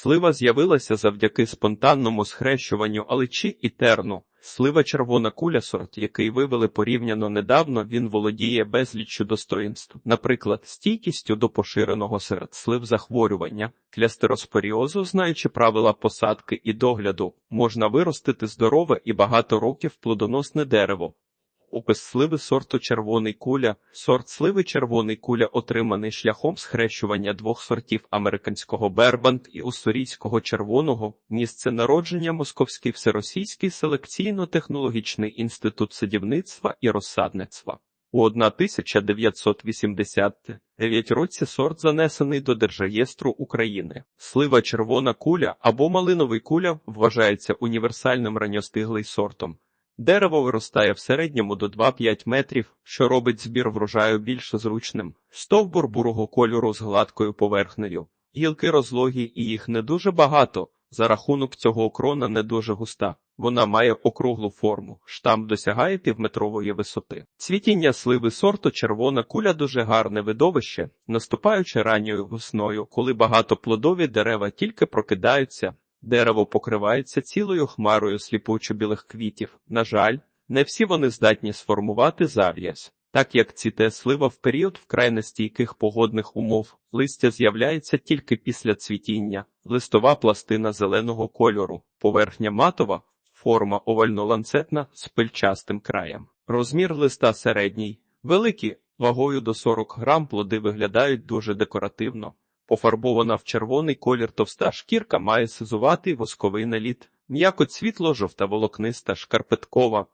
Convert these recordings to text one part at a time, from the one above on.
Слива з'явилася завдяки спонтанному схрещуванню аличі і терну. Слива червона куля сорт, який вивели порівняно недавно, він володіє безліччю достоїнств, наприклад, стійкістю до поширеного серед слив захворювання, клястероспоріозу, знаючи правила посадки і догляду, можна виростити здорове і багато років плодоносне дерево. Опис сливи сорту червоний куля. Сорт сливи червоний куля отриманий шляхом схрещування двох сортів американського бербант і уссурійського червоного. Місце народження Московський всеросійський селекційно-технологічний інститут садівництва і розсадництва. У 1989 році сорт занесений до Держреєстру України. Слива червона куля або малиновий куля вважається універсальним ранньостиглий сортом. Дерево виростає в середньому до 2-5 метрів, що робить збір врожаю більш зручним. Стовбур бурого кольору з гладкою поверхнею. Гілки розлогі і їх не дуже багато. За рахунок цього крона не дуже густа. Вона має округлу форму. Штам досягає півметрової висоти. Цвітіння сливи сорту червона куля дуже гарне видовище, наступаючи ранньою весною, коли багатоплодові дерева тільки прокидаються. Дерево покривається цілою хмарою сліпучо білих квітів. На жаль, не всі вони здатні сформувати зав'язь. Так як цвіте слива в період вкрай нестійких погодних умов, листя з'являється тільки після цвітіння, листова пластина зеленого кольору, поверхня матова, форма овально-ланцетна з пильчастим краєм. Розмір листа середній, великий, вагою до 40 грам плоди виглядають дуже декоративно. Пофарбована в червоний колір товста шкірка має сизуватий восковий наліт, м'яко світло жовта волокниста шкарпеткова,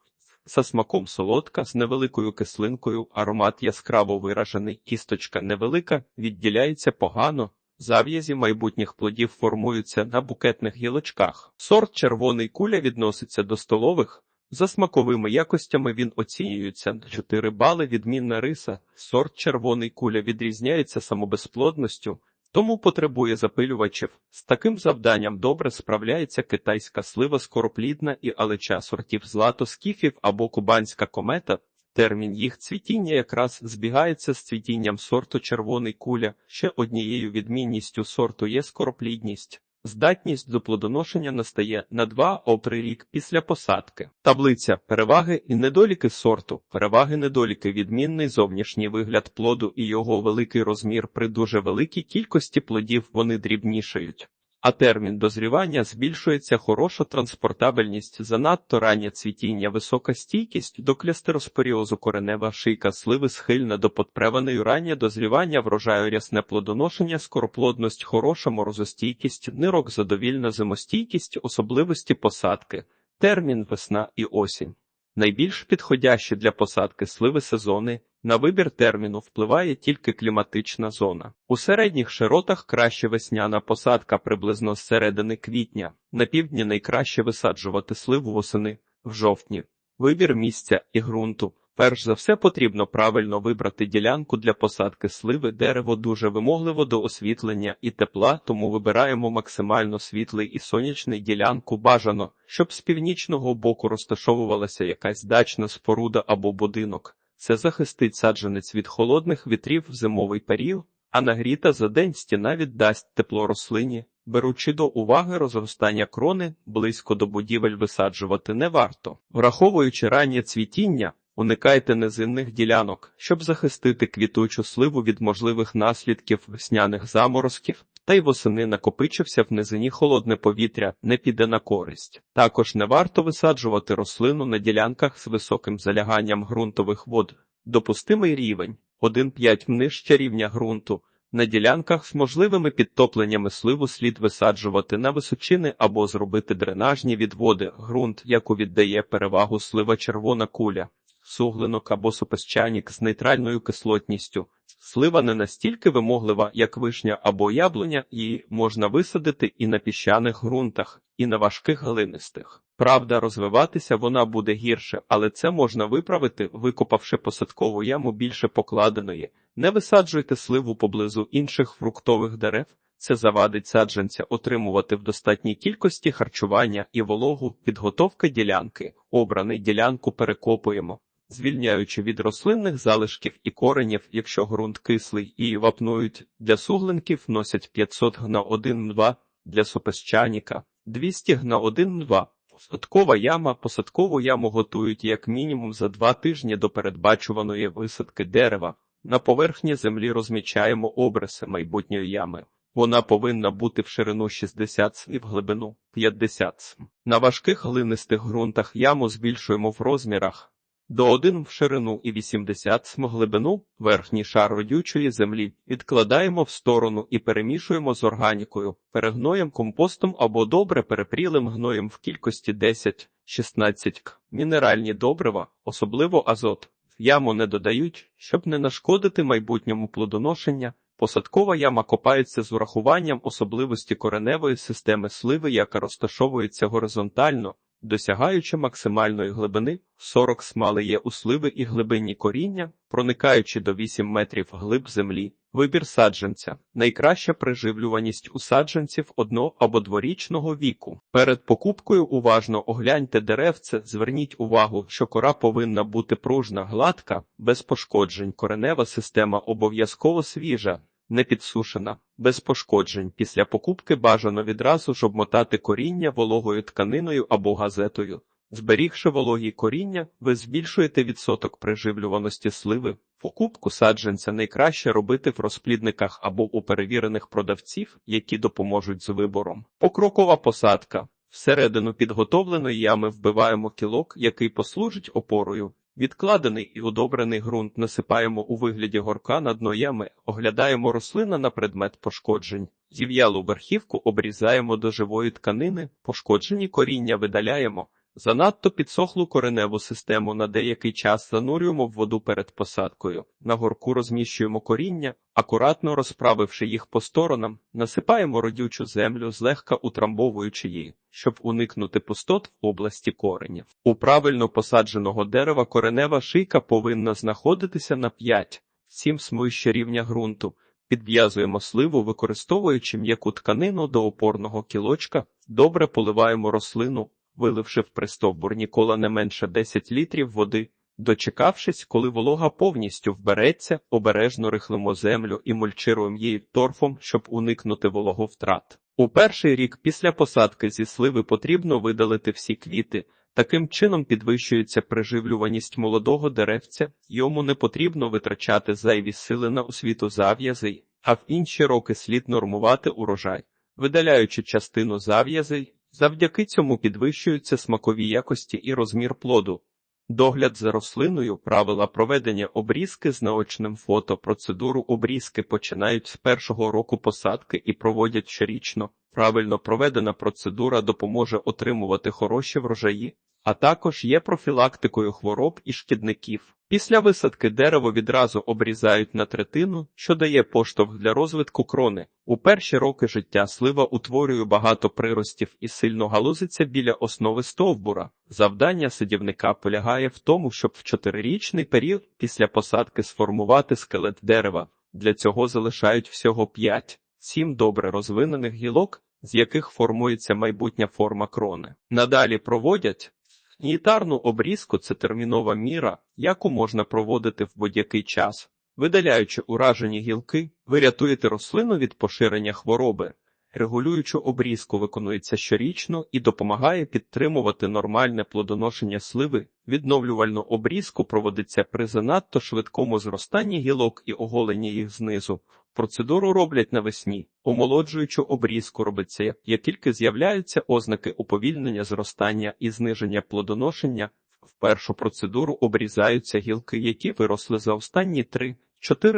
за смаком солодка з невеликою кислинкою, аромат яскраво виражений, кісточка невелика, відділяється погано. Зав'язі майбутніх плодів формуються на букетних гілочках. Сорт червоний куля відноситься до столових. За смаковими якостями він оцінюється на 4 бали відмінна риса. Сорт червоний куля відрізняється самобезплодністю, тому потребує запилювачів. З таким завданням добре справляється китайська слива скороплідна і алеча сортів злато скіфів або кубанська комета. Термін їх цвітіння якраз збігається з цвітінням сорту червоний куля. Ще однією відмінністю сорту є скороплідність. Здатність до плодоношення настає на 2-3 рік після посадки. Таблиця переваги і недоліки сорту. Переваги недоліки відмінний зовнішній вигляд плоду і його великий розмір при дуже великій кількості плодів вони дрібнішають. А термін дозрівання збільшується хороша транспортабельність, занадто раннє цвітіння, висока стійкість до клястероспоріозу коренева шийка сливи схильна до подпреваної раннє дозрівання, врожаю рясне плодоношення, скороплодність, хороша морозостійкість, нирок задовільна зимостійкість, особливості посадки, термін весна і осінь. Найбільш підходящі для посадки сливи сезони на вибір терміну впливає тільки кліматична зона. У середніх широтах краще весняна посадка приблизно з середини квітня, на півдні найкраще висаджувати сливу восени в жовтні. Вибір місця і ґрунту. Перш за все потрібно правильно вибрати ділянку для посадки сливи. Дерево дуже вимогливо до освітлення і тепла, тому вибираємо максимально світлий і сонячний ділянку. Бажано, щоб з північного боку розташовувалася якась дачна споруда або будинок. Це захистить саджанець від холодних вітрів в зимовий період, а нагріта за день стіна віддасть тепло рослині. Беручи до уваги розростання крони, близько до будівель висаджувати не варто. Враховуючи раннє цвітіння, уникайте низинних ділянок, щоб захистити квітучу сливу від можливих наслідків весняних заморозків, та й восени накопичився в низині холодне повітря, не піде на користь. Також не варто висаджувати рослину на ділянках з високим заляганням ґрунтових вод. Допустимий рівень 1,5 нижче рівня ґрунту. На ділянках з можливими підтопленнями сливу слід висаджувати на височини або зробити дренажні відводи. Ґрунт, яку віддає перевагу слива червона куля, суглинок або супесчанік з нейтральною кислотністю. Слива не настільки вимоглива, як вишня або яблуня, її можна висадити і на піщаних ґрунтах, і на важких глинистих. Правда, розвиватися вона буде гірше, але це можна виправити, викопавши посадкову яму більше покладеної. Не висаджуйте сливу поблизу інших фруктових дерев. Це завадить саджанця отримувати в достатній кількості харчування і вологу, підготовка ділянки. Обраний ділянку перекопуємо звільняючи від рослинних залишків і коренів, якщо ґрунт кислий і вапнують, для суглинків носять 500 на 1-2, для сопесчаніка 200 г на 1-2. Посадкова яма. Посадкову яму готують як мінімум за два тижні до передбачуваної висадки дерева. На поверхні землі розмічаємо обриси майбутньої ями. Вона повинна бути в ширину 60 см і в глибину 50 см. На важких глинистих ґрунтах яму збільшуємо в розмірах до 1 в ширину і 80 см глибину верхній шар родючої землі відкладаємо в сторону і перемішуємо з органікою, перегноєм, компостом або добре перепрілим гноєм в кількості 10-16 к. Мінеральні добрива, особливо азот, в яму не додають, щоб не нашкодити майбутньому плодоношення. Посадкова яма копається з урахуванням особливості кореневої системи сливи, яка розташовується горизонтально, досягаючи максимальної глибини 40 смали є у сливи і глибинні коріння, проникаючи до 8 метрів глиб землі. Вибір саджанця найкраща приживлюваність у саджанців одно- або дворічного віку. Перед покупкою уважно огляньте деревце, зверніть увагу, що кора повинна бути пружна, гладка, без пошкоджень. Коренева система обов'язково свіжа, не підсушена, без пошкоджень. Після покупки бажано відразу ж обмотати коріння вологою тканиною або газетою. Зберігши вологі коріння, ви збільшуєте відсоток приживлюваності сливи. Покупку саджанця найкраще робити в розплідниках або у перевірених продавців, які допоможуть з вибором. Покрокова посадка. Всередину підготовленої ями вбиваємо кілок, який послужить опорою. Відкладений і удобрений ґрунт насипаємо у вигляді горка на дно ями, оглядаємо рослина на предмет пошкоджень. Зів'ялу верхівку обрізаємо до живої тканини, пошкоджені коріння видаляємо. Занадто підсохлу кореневу систему на деякий час занурюємо в воду перед посадкою. На горку розміщуємо коріння, акуратно розправивши їх по сторонам, насипаємо родючу землю, злегка утрамбовуючи її, щоб уникнути пустот в області коренів. У правильно посадженого дерева коренева шийка повинна знаходитися на 5-7 смище рівня ґрунту. Підв'язуємо сливу, використовуючи м'яку тканину до опорного кілочка, добре поливаємо рослину виливши в пристовбур ніколи не менше 10 літрів води. Дочекавшись, коли волога повністю вбереться, обережно рихлимо землю і мульчируємо її торфом, щоб уникнути вологовтрат. У перший рік після посадки зі сливи потрібно видалити всі квіти. Таким чином підвищується приживлюваність молодого деревця, йому не потрібно витрачати зайві сили на освіту зав'язей, а в інші роки слід нормувати урожай, видаляючи частину зав'язей, Завдяки цьому підвищуються смакові якості і розмір плоду. Догляд за рослиною, правила проведення обрізки з наочним фото, процедуру обрізки починають з першого року посадки і проводять щорічно. Правильно проведена процедура допоможе отримувати хороші врожаї, а також є профілактикою хвороб і шкідників. Після висадки дерево відразу обрізають на третину, що дає поштовх для розвитку крони. У перші роки життя слива утворює багато приростів і сильно галузиться біля основи стовбура. Завдання садівника полягає в тому, щоб в чотирирічний період після посадки сформувати скелет дерева. Для цього залишають всього 5-7 добре розвинених гілок, з яких формується майбутня форма крони. Надалі проводять Санітарну обрізку це термінова міра, яку можна проводити в будь-який час. Видаляючи уражені гілки, ви рятуєте рослину від поширення хвороби. Регулюючу обрізку виконується щорічно і допомагає підтримувати нормальне плодоношення сливи. Відновлювальну обрізку проводиться при занадто швидкому зростанні гілок і оголенні їх знизу. Процедуру роблять навесні. Омолоджуючу обрізку робиться, як тільки з'являються ознаки уповільнення зростання і зниження плодоношення. В першу процедуру обрізаються гілки, які виросли за останні 3-4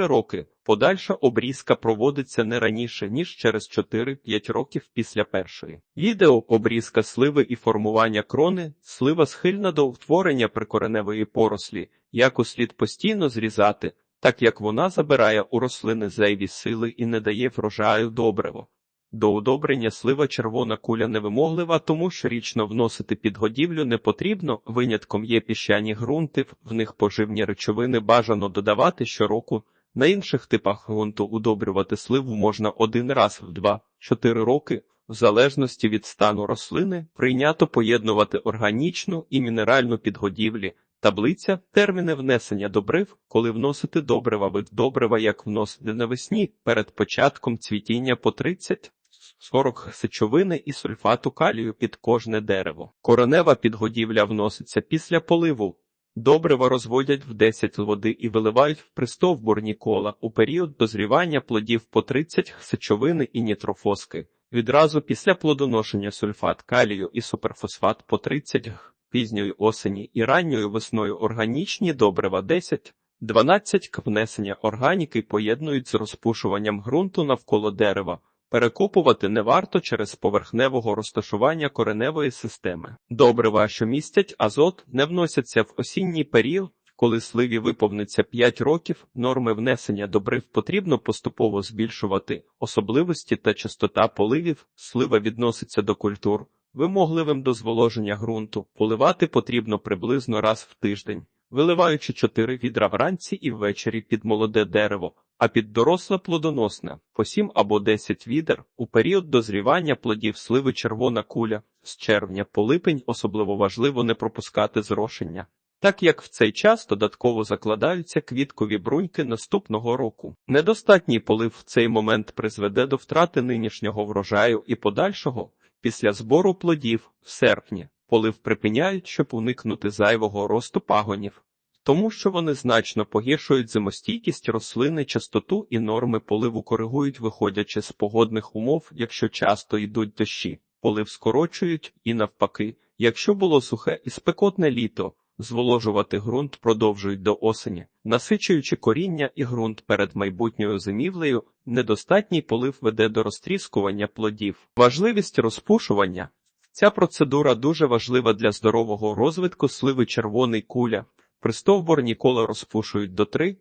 роки. Подальша обрізка проводиться не раніше, ніж через 4-5 років після першої. Відео обрізка сливи і формування крони, слива схильна до утворення прикореневої порослі, яку слід постійно зрізати так як вона забирає у рослини зайві сили і не дає врожаю добриво. До удобрення слива червона куля невимоглива, тому щорічно вносити підгодівлю не потрібно, винятком є піщані ґрунти, в них поживні речовини бажано додавати щороку. На інших типах ґрунту удобрювати сливу можна один раз в 2-4 роки, в залежності від стану рослини, прийнято поєднувати органічну і мінеральну підгодівлі. Таблиця терміни внесення добрив, коли вносити добрива вид добрива, як вносити навесні перед початком цвітіння по 30 40 сечовини і сульфату калію під кожне дерево. Коренева підгодівля вноситься після поливу. Добрива розводять в 10 води і виливають в пристовбурні кола у період дозрівання плодів по 30 сечовини і нітрофоски. Відразу після плодоношення сульфат калію і суперфосфат по 30 г. пізньої осені і ранньою весною органічні добрива 10 12 к внесення органіки поєднують з розпушуванням ґрунту навколо дерева. Перекопувати не варто через поверхневого розташування кореневої системи. Добрива, що містять азот, не вносяться в осінній період, коли сливі виповниться 5 років, норми внесення добрив потрібно поступово збільшувати. Особливості та частота поливів, слива відноситься до культур, вимогливим до зволоження ґрунту. Поливати потрібно приблизно раз в тиждень, виливаючи 4 відра вранці і ввечері під молоде дерево а під доросле плодоносне по 7 або 10 відер у період дозрівання плодів сливи червона куля з червня по липень особливо важливо не пропускати зрошення. Так як в цей час додатково закладаються квіткові бруньки наступного року. Недостатній полив в цей момент призведе до втрати нинішнього врожаю і подальшого після збору плодів в серпні. Полив припиняють, щоб уникнути зайвого росту пагонів тому що вони значно погіршують зимостійкість рослини, частоту і норми поливу коригують, виходячи з погодних умов, якщо часто йдуть дощі, полив скорочують і навпаки, якщо було сухе і спекотне літо. Зволожувати ґрунт продовжують до осені, насичуючи коріння і ґрунт перед майбутньою зимівлею, недостатній полив веде до розтріскування плодів. Важливість розпушування ця процедура дуже важлива для здорового розвитку сливи червоний куля. Пристовбурні кола розпушують до 3-4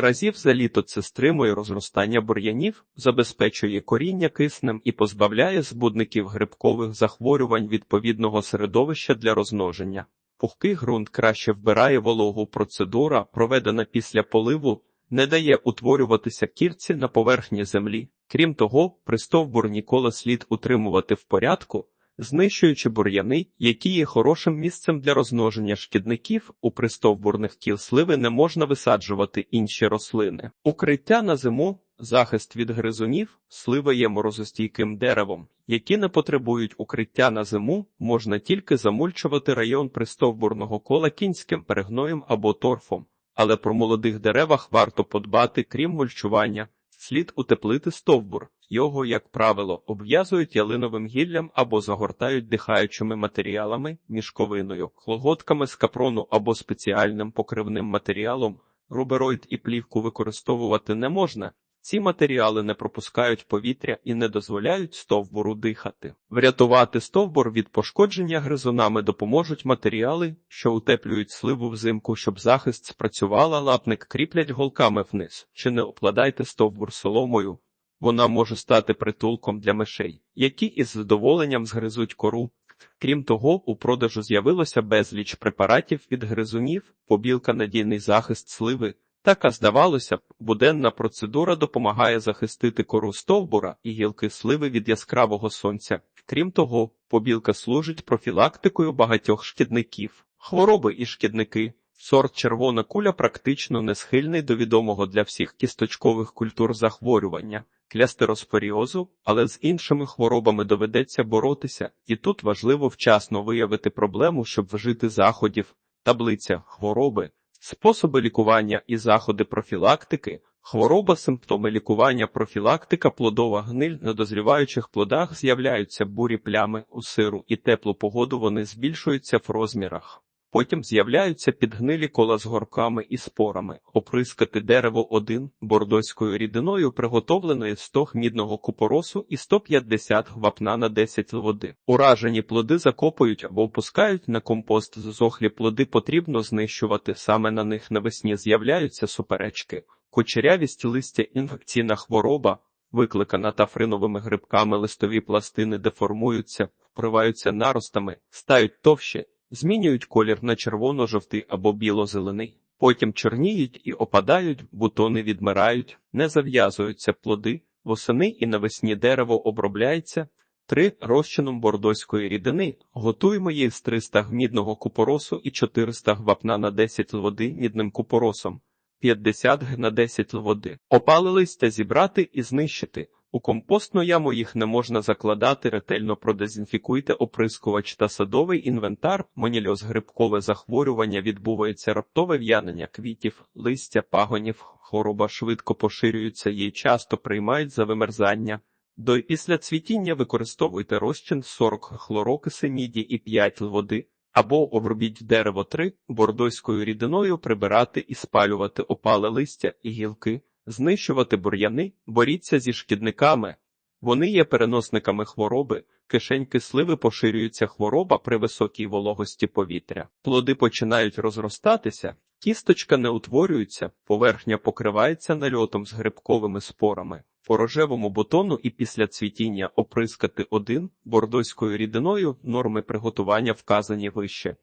разів за літо. Це стримує розростання бур'янів, забезпечує коріння киснем і позбавляє збудників грибкових захворювань відповідного середовища для розмноження. Пухкий ґрунт краще вбирає вологу. Процедура, проведена після поливу, не дає утворюватися кірці на поверхні землі. Крім того, пристовбурні кола слід утримувати в порядку знищуючи бур'яни, які є хорошим місцем для розмноження шкідників, у пристовбурних кіл сливи не можна висаджувати інші рослини. Укриття на зиму, захист від гризунів, слива є морозостійким деревом, які не потребують укриття на зиму, можна тільки замульчувати район пристовбурного кола кінським перегноєм або торфом. Але про молодих деревах варто подбати, крім мульчування, слід утеплити стовбур. Його, як правило, обв'язують ялиновим гіллям або загортають дихаючими матеріалами, мішковиною, хлогодками з капрону або спеціальним покривним матеріалом. Рубероїд і плівку використовувати не можна. Ці матеріали не пропускають повітря і не дозволяють стовбуру дихати. Врятувати стовбур від пошкодження гризунами допоможуть матеріали, що утеплюють сливу взимку, щоб захист спрацювала, лапник кріплять голками вниз. Чи не обкладайте стовбур соломою? Вона може стати притулком для мишей, які із задоволенням згризуть кору. Крім того, у продажу з'явилося безліч препаратів від гризунів, побілка надійний захист сливи. Така, здавалося б, буденна процедура допомагає захистити кору стовбура і гілки сливи від яскравого сонця. Крім того, побілка служить профілактикою багатьох шкідників, хвороби і шкідники. Сорт червона куля практично не схильний до відомого для всіх кісточкових культур захворювання клястероспоріозу, але з іншими хворобами доведеться боротися, і тут важливо вчасно виявити проблему, щоб вжити заходів, таблиця хвороби, способи лікування і заходи профілактики. Хвороба, симптоми лікування, профілактика, плодова гниль на дозріваючих плодах з'являються бурі плями у сиру і теплу погоду вони збільшуються в розмірах. Потім з'являються підгнилі кола з горками і спорами, оприскати дерево один бордоською рідиною, приготовленою з 100 мідного купоросу і 150 вапна на 10 води. Уражені плоди закопують або опускають на компост зохлі плоди потрібно знищувати, саме на них навесні з'являються суперечки, кучерявість листя інфекційна хвороба, викликана тафриновими грибками листові пластини деформуються, вприваються наростами, стають товщі змінюють колір на червоно-жовтий або біло-зелений, потім чорніють і опадають, бутони відмирають, не зав'язуються плоди, восени і навесні дерево обробляється. Три розчином бордоської рідини готуємо її з 300 мідного купоросу і 400 вапна на 10 води мідним купоросом, 50 г на 10 води. Опали листя зібрати і знищити. У компостну яму їх не можна закладати, ретельно продезінфікуйте оприскувач та садовий інвентар, монільоз грибкове захворювання відбувається раптове в'янення квітів, листя, пагонів, хвороба швидко поширюється, її часто приймають за вимерзання. До і після цвітіння використовуйте розчин 40 хлорокиси міді і 5 води, або обробіть дерево 3 бордойською рідиною прибирати і спалювати опале листя і гілки, знищувати бур'яни, боріться зі шкідниками. Вони є переносниками хвороби, кишеньки сливи поширюється хвороба при високій вологості повітря. Плоди починають розростатися, кісточка не утворюється, поверхня покривається нальотом з грибковими спорами. По рожевому бутону і після цвітіння оприскати один бордоською рідиною норми приготування вказані вище.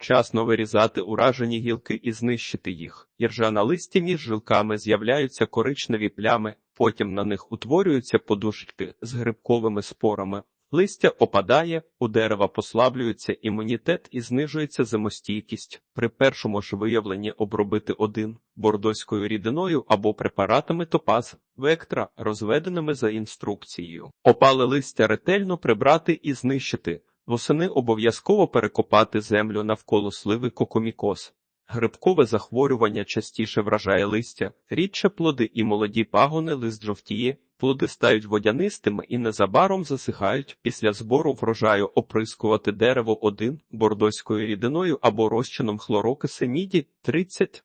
Вчасно вирізати уражені гілки і знищити їх. Іржа на листі між жилками з'являються коричневі плями, потім на них утворюються подушки з грибковими спорами. Листя опадає, у дерева послаблюється імунітет і знижується зимостійкість. При першому ж виявленні обробити один бордоською рідиною або препаратами топаз, вектра, розведеними за інструкцією. Опале листя ретельно прибрати і знищити. Восени обов'язково перекопати землю навколо сливи кокомікоз. Грибкове захворювання частіше вражає листя, рідше плоди і молоді пагони лист жовтіє, плоди стають водянистими і незабаром засихають. Після збору врожаю оприскувати дерево один бордоською рідиною або розчином хлорокиси міді 30-40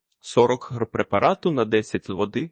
гр препарату на 10 води.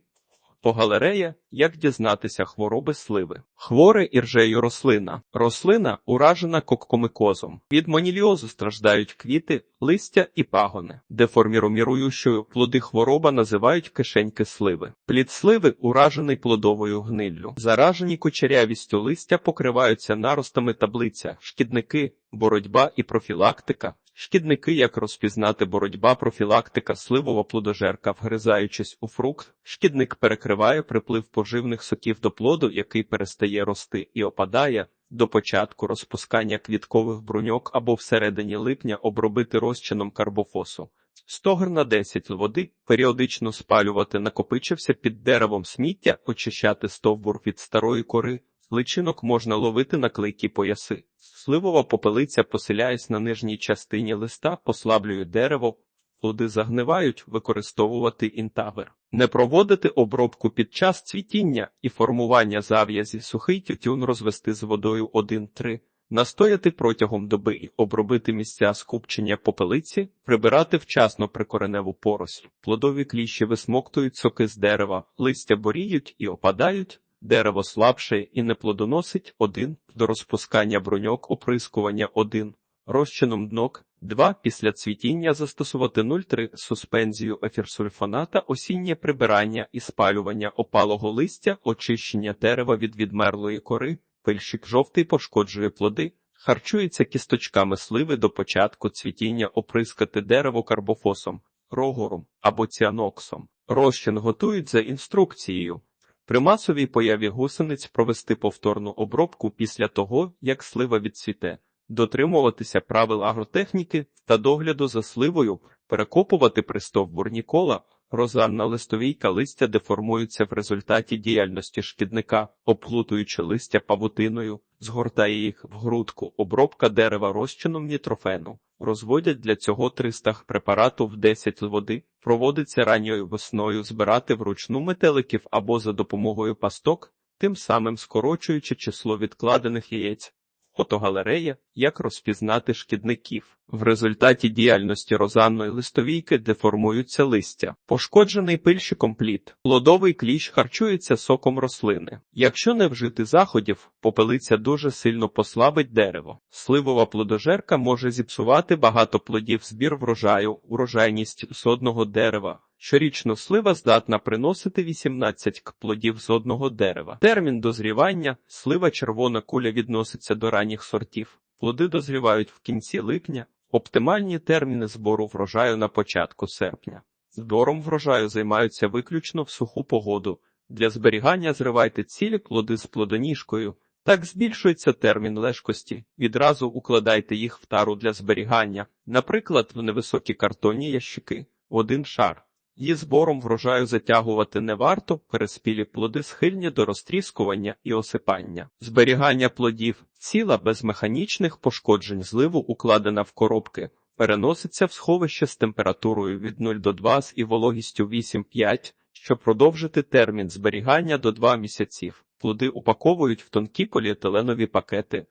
По галерея, як дізнатися хвороби сливи. Хворе іржею рослина. Рослина уражена коккомикозом. Від моніліозу страждають квіти, листя і пагони. Деформіроміруючою плоди хвороба називають кишеньки сливи. Плід сливи уражений плодовою гниллю. Заражені кучерявістю листя покриваються наростами таблиця, шкідники, боротьба і профілактика. Шкідники, як розпізнати боротьба, профілактика, сливова плодожерка, вгризаючись у фрукт, шкідник перекриває приплив поживних соків до плоду, який перестає рости і опадає. До початку розпускання квіткових бруньок або всередині липня обробити розчином карбофосу. 100 гр на 10 води, періодично спалювати накопичився під деревом сміття, очищати стовбур від старої кори, личинок можна ловити на клейкі пояси. Сливова попелиця, поселяясь на нижній частині листа, послаблює дерево, плоди загнивають, використовувати інтавер. Не проводити обробку під час цвітіння і формування зав'язі, сухий тютюн розвести з водою 1-3, настояти протягом доби і обробити місця скупчення попелиці, прибирати вчасно прикореневу поросль. Плодові кліщі висмоктують соки з дерева, листя боріють і опадають, дерево слабше і не плодоносить 1, до розпускання бруньок оприскування 1, розчином днок 2. Після цвітіння застосувати 0,3 суспензію ефірсульфоната, осіннє прибирання і спалювання опалого листя, очищення дерева від відмерлої кори, пильщик жовтий пошкоджує плоди, харчується кісточками сливи до початку цвітіння оприскати дерево карбофосом, рогором або ціаноксом. Розчин готують за інструкцією. При масовій появі гусениць провести повторну обробку після того, як слива відцвіте, дотримуватися правил агротехніки та догляду за сливою, перекопувати пристовбурні кола, розанна листовійка листя деформуються в результаті діяльності шкідника, обплутуючи листя павутиною, згортає їх в грудку, обробка дерева розчином нітрофену. Розводять для цього 300 препарату в 10 води, проводиться ранньою весною збирати вручну метеликів або за допомогою пасток, тим самим скорочуючи число відкладених яєць. Фотогалерея Як розпізнати шкідників. В результаті діяльності розанної листовійки деформуються листя. Пошкоджений пильщиком плід. Плодовий кліщ харчується соком рослини. Якщо не вжити заходів, попелиця дуже сильно послабить дерево. Сливова плодожерка може зіпсувати багато плодів збір врожаю, урожайність з одного дерева. Щорічно слива здатна приносити 18 к плодів з одного дерева. Термін дозрівання слива червона куля відноситься до ранніх сортів. Плоди дозрівають в кінці липня. Оптимальні терміни збору врожаю на початку серпня. Збором врожаю займаються виключно в суху погоду. Для зберігання зривайте цілі плоди з плодоніжкою. Так збільшується термін лежкості. Відразу укладайте їх в тару для зберігання, наприклад, в невисокі картонні ящики, один шар. Її збором врожаю затягувати не варто, переспілі плоди схильні до розтріскування і осипання. Зберігання плодів ціла без механічних пошкоджень зливу укладена в коробки. Переноситься в сховище з температурою від 0 до 2 і вологістю 8-5, щоб продовжити термін зберігання до 2 місяців. Плоди упаковують в тонкі поліетиленові пакети,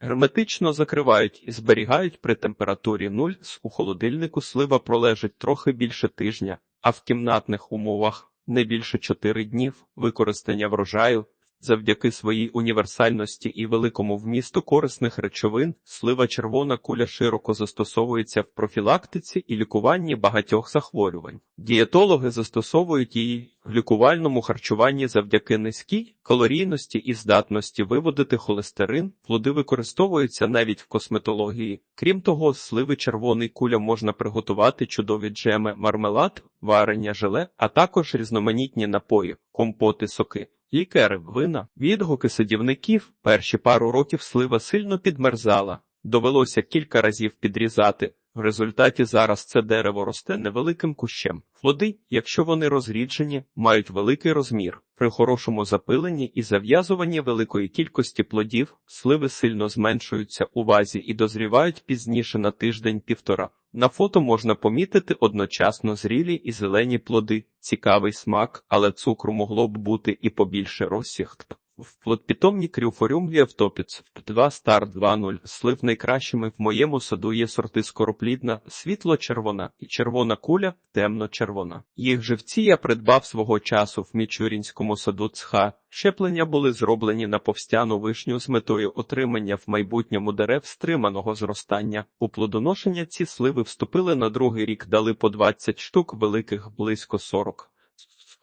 герметично закривають і зберігають при температурі 0 у холодильнику слива пролежить трохи більше тижня, а в кімнатних умовах не більше 4 днів використання врожаю. Завдяки своїй універсальності і великому вмісту корисних речовин, слива червона куля широко застосовується в профілактиці і лікуванні багатьох захворювань. Дієтологи застосовують її в лікувальному харчуванні завдяки низькій калорійності і здатності виводити холестерин. Плоди використовуються навіть в косметології. Крім того, сливи червоний куля можна приготувати чудові джеми, мармелад, варення желе, а також різноманітні напої, компоти, соки. Лікери, вина, відгуки садівників. Перші пару років слива сильно підмерзала. Довелося кілька разів підрізати. В результаті зараз це дерево росте невеликим кущем. Плоди, якщо вони розріджені, мають великий розмір. При хорошому запиленні і зав'язуванні великої кількості плодів сливи сильно зменшуються у вазі і дозрівають пізніше на тиждень-півтора. На фото можна помітити одночасно зрілі і зелені плоди, цікавий смак, але цукру могло б бути і побільше розсіг. В плодпітомні крюфоріум Євтопіц 2 стар 2.0 слив найкращими в моєму саду є сорти скороплідна, світло-червона і червона куля, темно-червона. Їх живці я придбав свого часу в Мічурінському саду цха. Щеплення були зроблені на повстяну вишню з метою отримання в майбутньому дерев стриманого зростання. У плодоношення ці сливи вступили на другий рік, дали по 20 штук великих близько 40.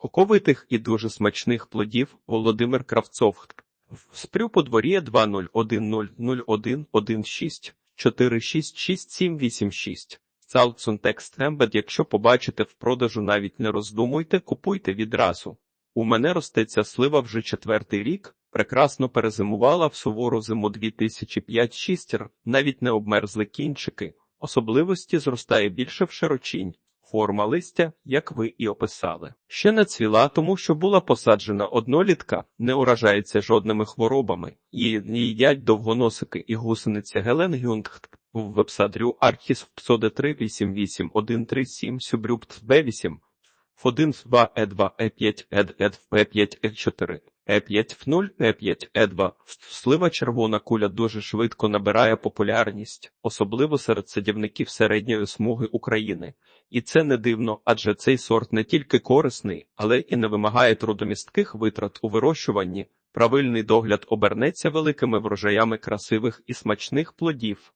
Соковитих і дуже смачних плодів Володимир Кравцов. Спрю по дворі 20100116 4666786. Цалцун текст Ембед, якщо побачите в продажу, навіть не роздумуйте, купуйте відразу. У мене росте ця слива вже четвертий рік, прекрасно перезимувала в сувору зиму 2005-6, навіть не обмерзли кінчики. Особливості зростає більше в широчінь. Форма листя, як ви і описали. Ще не цвіла, тому що була посаджена однолітка, не уражається жодними хворобами. Її їдять довгоносики і гусениця Геленгюнд в вебсадрю Архіс псоде 388137 Сюбрюбт Б8 F1 2 E2 E5 ED ED P5 E4 E5 в 0 E5 E2 Слива червона куля дуже швидко набирає популярність, особливо серед садівників середньої смуги України. І це не дивно, адже цей сорт не тільки корисний, але і не вимагає трудомістких витрат у вирощуванні. Правильний догляд обернеться великими врожаями красивих і смачних плодів.